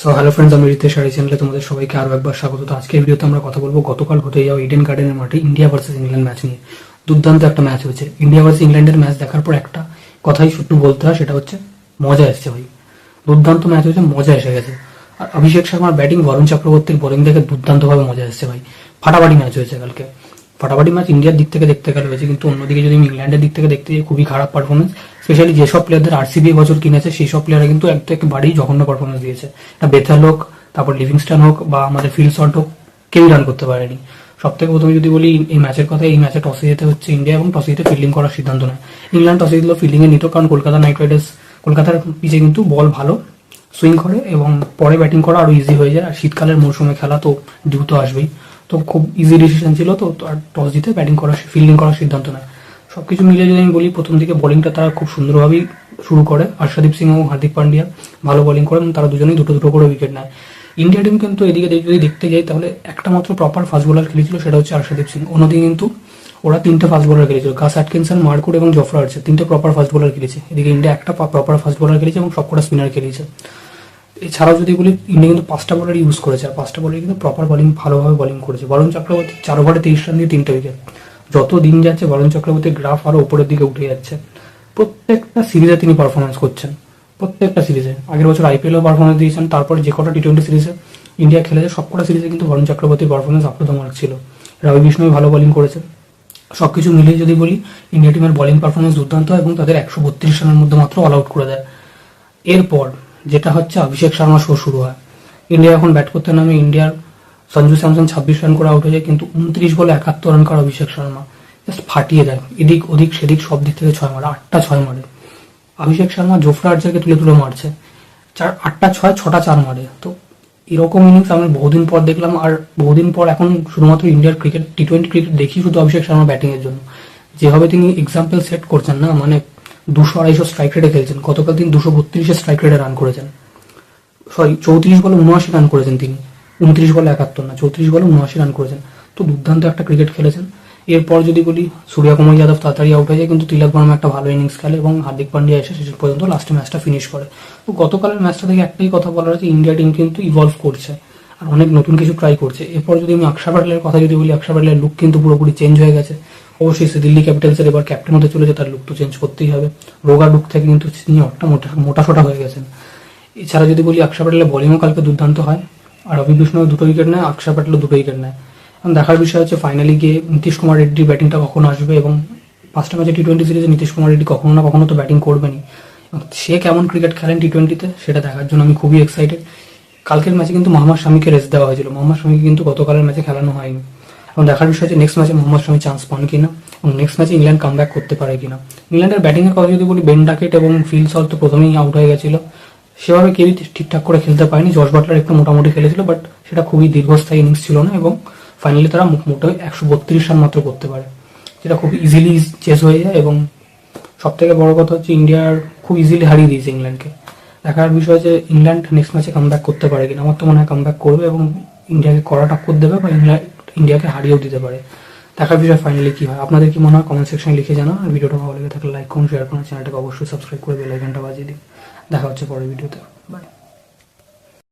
So hello friends আমি রিতেশ আর এই চ্যানেলে তোমাদের সবাইকে আরও একবার স্বাগত। তো আজকের ভিডিওতে আমরা কথা বলব গতকাল হতে যাওয়া ইডেন গার্ডেনের মাঠে ইন্ডিয়া ভার্সেস ইংল্যান্ড ম্যাচ নিয়ে। দুর্দান্ত একটা ম্যাচ হয়েছে। ইন্ডিয়া ভার্সেস ইংল্যান্ডের ম্যাচ দেখার পর একটা কথাই শুধু বলতে হয়, সেটা হচ্ছে মজা এসছে ভাই। দুর্দান্ত ম্যাচ হয়েছে, মজা এসে গেছে। আর অভিষেক শর্মার ব্যাটিং বরুণ চক্রবর্তীর বোলিং দেখে দুর্দান্তভাবে মজা এসছে ভাই। ফাটাফাটি ম্যাচ হয়েছে কালকে। ফাটাফাটি ম্যাচ ইন্ডিয়ার দিক থেকে দেখতে গেলে হয়েছে কিন্তু অন্যদিকে যদি ইংল্যান্ডের দিক থেকে দেখতে যাই, খুবই খারাপ পারফরমেন্স স্পেশালি যেসব প্লেয়ারদের আরসিবি বছর কিনেছে সেই সব প্লেয়াররা কিন্তু এক বাড়ি জঘন্য পারফরমেন্স দিয়েছে। এটা বেথাল হোক, তারপর লিভিংস্টন হোক, বা আমাদের ফিল্ড শট হোক কেউই রান করতে পারেনি। সব থেকে প্রথমে যদি বলি, এই ম্যাচের কথা, এই ম্যাচে টসে যেতে হচ্ছে ইন্ডিয়া এবং টসে যেতে ফিল্ডিং করার সিদ্ধান্ত নেয়। ইংল্যান্ড টসে দিল ফিল্ডিং এ নিত, কারণ কলকাতা নাইট রাইডার্স কলকাতার পিচে কিন্তু বল ভালো সুইং করে, এবং পরে ব্যাটিং করা আরও ইজি হয়ে যায়। আর শীতকালের মৌসুমে খেলা তো দ্রুত আসবেই। তো খুব ইজি ডিসিশন ছিল তো আর টস জিতে ব্যাটিং করার ফিল্ডিং করার সিদ্ধান্ত নেয়। সবকিছু মিলে যদি আমি বলি, প্রথম দিকে বোলিংটা তারা খুব সুন্দরভাবেই শুরু করে। হর্ষদীপ সিং এবং হার্দিক পান্ডিয়া ভালো বোলিং করে এবং তারা দুজনেই দুটো দুটো করে উইকেট নেয়। ইন্ডিয়া টিম কিন্তু এদিকে যদি দেখতে যাই, তাহলে একটা মাত্র প্রপার ফাস্ট বোলার খেলেছিল, সেটা হচ্ছে হর্ষদীপ সিং। অন্যদিকে কিন্তু ওরা তিনটে ফাস্ট বোলার খেলেছিল গাস অ্যাটকিনসন মার্কুট এবং জফরা আর্চার তিনটে প্রপার ফাস্ট বোলার খেলেছে। এদিকে ইন্ডিয়া একটা প্রপার ফাস্ট বোলার খেলেছে এবং সবকটা স্পিনার খেলেছে। এছাড়াও যদি বলি, ইন্ডিয়া কিন্তু পাঁচটা বলার ইউজ করেছে। আর পাঁচটা বলার কিন্তু প্রপার বলিং ভালোভাবে বলিং করেছে। বরুণ চক্রবর্তী চার ওভারে তেইশ রান দিয়ে তিনটে উইকেট যত দিন যাচ্ছে, বরুণ চক্রবর্তীর গ্রাফ আরও উপরের দিকে উঠে যাচ্ছে। প্রত্যেকটা সিরিজে তিনি পারফরমেন্স করছেন। প্রত্যেকটা সিরিজে আগের বছর আইপিএলও পারফরমেন্স দিয়েছেন। তারপরে যে কটা টি টোয়েন্টি সিরিজে ইন্ডিয়া খেলেছে, সবকটা সিরিজে কিন্তু বরুণ চক্রবর্তীর পারফরমেন্স আপ্লুতমার্ক ছিল। রবি বিষ্ণুই ভালো বোলিং করেছে সব কিছু মিলিয়ে যদি বলি ইন্ডিয়া টিমের বলিং পারফরমেন্স দুর্দান্ত এবং তাদের একশো বত্রিশ রানের মধ্যে মাত্র অল আউট করে দেয়। এরপর যেটা হচ্ছে অভিষেক শর্মা শো শুরু হয়। ইন্ডিয়া এখন ব্যাট করতে নামে ইন্ডিয়ার সঞ্জু স্যামসন ছাব্বিশ রান করে আউট হয়ে যায় কিন্তু উনত্রিশ বলে একাত্তর রান করে অভিষেক শর্মা। জাস্ট ফাটিয়ে দেয়। এদিক, ওদিক, সেদিক, সব দিক থেকে ছয় মারে, আটটা ছয় মারে। অভিষেক শর্মা, জোফরা আর্চারকে তুলে তুলে মারছে। চার, আটটা ছয়, ছটা চার মারে। তো এরকম ইনিংস আমি বহুদিন পর দেখলাম, আর বহুদিন পর এখন শুধুমাত্র ইন্ডিয়ার ক্রিকেট টি টোয়েন্টি ক্রিকেট দেখি শুধু অভিষেক শর্মা ব্যাটিংয়ের জন্য। যেভাবে তিনি এক্সাম্পল সেট করছেন না মানে দুশো আড়াইশো স্ট্রাইক রেটে খেলছেন। গতকাল তিনি দুশো বত্রিশে স্ট্রাইক রেটে রান করেছেন। সরি চৌত্রিশ বলে উনআশি রান করেছেন তিনি। উনত্রিশ বলে একাত্তর না, চৌত্রিশ বলে উনআশি রান করেছেন। তো দুর্দান্ত একটা ক্রিকেট খেলেছেন। এরপর যদি বলি সূর্যকুমার যাদব তাড়াতাড়ি আউট হয়ে যায়, কিন্তু তিলক বর্মা একটা ভালো ইনিংস খেলে এবং হার্দিক পান্ডিয়া এসে শেষ পর্যন্ত লাস্টে ম্যাচটা ফিনিশ করে। তো গতকালের ম্যাচটা থেকে একটাই কথা বলার আছে ইন্ডিয়া টিম কিন্তু ইভলভ করছে আর অনেক নতুন কিছু ট্রাই করছে। এরপর যদি আমি আকশা প্যাটেলের কথা যদি বলি আকশা প্যাটেলের লুক কিন্তু পুরোপুরি চেঞ্জ হয়ে গেছে। অবশ্যই সে দিল্লি ক্যাপিটালসের এবার ক্যাপ্টেন হতে চলেছে, তার লুক তো চেঞ্জ করতেই হবে। রোগা লুক থেকে কিন্তু তিনি একটা মোটা মোটা সোটা হয়ে গেছেন। এছাড়া যদি বলি আকশা প্যাটেলের বোলিংও কালকে দুর্দান্ত হয়, আর রবি বিষ্ণু দুটো উইকেট নেয় আকশা প্যাটেলও দুটো উইকেট নেয়। এখন দেখার বিষয় হচ্ছে ফাইনালি গিয়ে নীতিশ কুমার রেড্ডির ব্যাটিংটা কখন আসবে এবং পাঁচটা ম্যাচে টি টোয়েন্টি সিরিজে নীতিশ কুমার রেড্ডি কখনো না কখনো তো ব্যাটিং করবেনি সে কেমন ক্রিকেট খেলেন টি টোয়েন্টিতে সেটা দেখার জন্য আমি খুবই এক্সাইটেড কালকের ম্যাচে কিন্তু মোহাম্মদ শামিকে রেস্ট দেওয়া হয়েছিল। মোহাম্মদ শামিকে কিন্তু গতকালের ম্যাচে খেলানো হয়নি। এবং দেখার বিষয় হচ্ছে নেক্সট ম্যাচে মোহাম্মদ শামি চান্স পান কিনা এবং নেক্সট ম্যাচে ইংল্যান্ড কাম ব্যাক করতে পারে কিনা। ইংল্যান্ডের ব্যাটিংয়ের কথা যদি বলি বেন ডাকেট এবং ফিল সল তো প্রথমেই আউট হয়ে গেছিল। সেভাবে কেউই ঠিকঠাক করে খেলতে পারেনি। জর্জ বাটলার একটু মোটামুটি খেলেছিল বাট সেটা খুবই দীর্ঘস্থায়ী ইনিংস ছিল না এবং ফাইনালি তারা মো- মোটে একশো বত্রিশ রান মাত্র করতে পারে। যেটা খুব ইজিলি চেস হয়ে যায় এবং সব থেকে বড় কথা হচ্ছে ইন্ডিয়ার খুব ইজিলি হারিয়ে দিয়েছে ইংল্যান্ডকে। দেখার বিষয় যে ইংল্যান্ড নেক্সট ম্যাচে কাম করতে পারে কিনা। আমার তো মনে হয় কাম করবে এবং ইন্ডিয়াকে কড়া টক্কর দেবে বা ইংল্যান্ড ইন্ডিয়াকে হারিয়েও দিতে পারে। দেখার বিষয় ফাইনালি কি হয়। আপনাদের কি মনে হয়? কমেন্ট সেকশনে লিখে জানান। আর ভিডিওটা ভালো লেগে থাকলে লাইক করুন শেয়ার করুন চ্যানেলটাকে অবশ্যই সাবস্ক্রাইব করে বেল আইকনটা বাজিয়ে দিন। দেখা হচ্ছে পরের ভিডিওতে। বাই